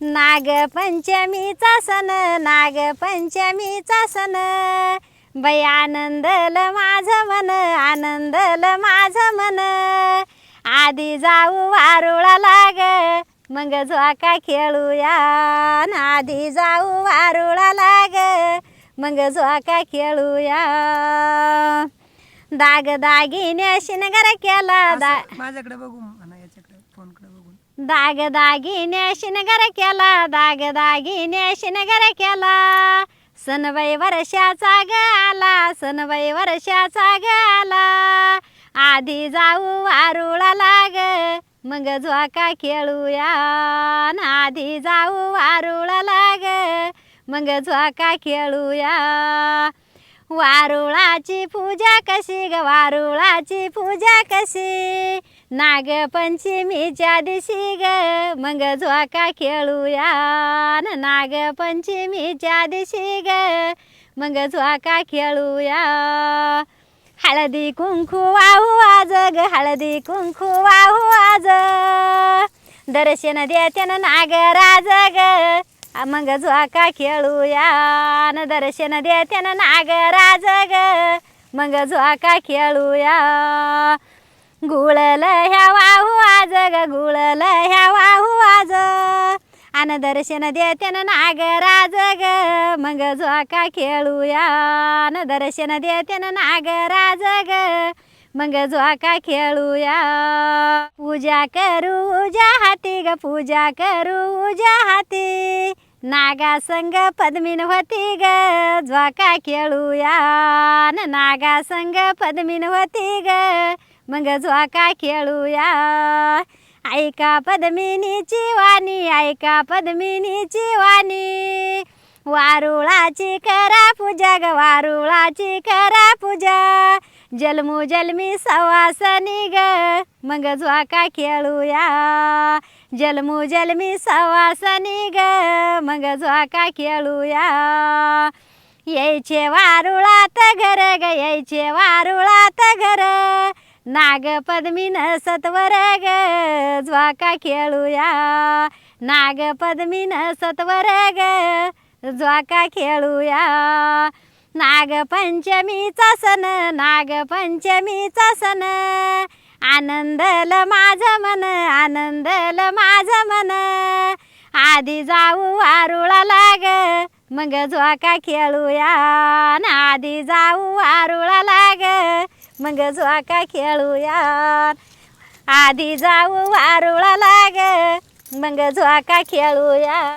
नागपंचमीचा सण नागपंचमीचा सण. बाई आनंदल माझं मन आनंदल माझं मन. आधी जाऊ वारुळा लाग मग झोका खेळूया. न आधी जाऊ वारुळा लाग मग झोका खेळूया. दाग दागिने शिनगर केला दा माझ्याकडे बघू. फोनकडे बघून. दाग दागिने शिनगर केला दाग दागिने शिनगर केला. सनबाई वर्षाचा ग आला सनबाई वर्षाचा ग आला. आधी जाऊ वारुळा लाग मग झोका खेळूया. न आधी जाऊ वारुळा लाग मग झोका खेळूया. वारुळाची पूजा कशी ग? वारुळाची पूजा कशी? नागपंचमीच्या दिवशी ग मग झोका खेळूया. न नागपंचमीच्या दिवशी ग मग झोका खेळूया. हळदी कुंकू वाहू आज ग हळदी कुंकू वाहू आज. दर्शन देत्यान नागराज ग मग झोका खेळूया. न दर्शन देत्यान नागराज ग मग झोका खेळूया. गुळल ह्या वाहू आज ग गुळल ह्या वाहू आज. आन दर्शन देत्यान नागराज ग मग झोका खेळूया. न दर्शन देत्यान नागराज ग मग झोका खेळूया. पूजा करू उजा हाती ग पूजा करू उजा हाती. नागा संग पद्मीन होती ग झोका खेळूया. न नागा संग पद्मीन होती ग मग झोका खेळूया. ऐका पद्मिनीची वाणी ऐका पद्मिनीची वाणी. वारुळाची करा पूजा ग वारुळाची करा पूजा. जलमू जलमी सवासनी ग. मग झोका खेळूया. जलमू जलमी सवासनी ग. मग झोका खेळूया. यायचे वारुळात घर ग यायचे वा नागपद्मीन सत्वर ग ज्वाका खेळूया नागपद्मीन सत्वर ग ज्वाका खेळूया नागपंचमीचा सण नागपंचमीचा सण आनंदल माझं मन आनंदल माझं मन आधी जाऊ आरुळा लाग मग झोका खेळूया न आधी जाऊ आरुळा लाग मग झोका खेळूया. आधी जाऊ वारुळा लाग मग झोका खेळूया.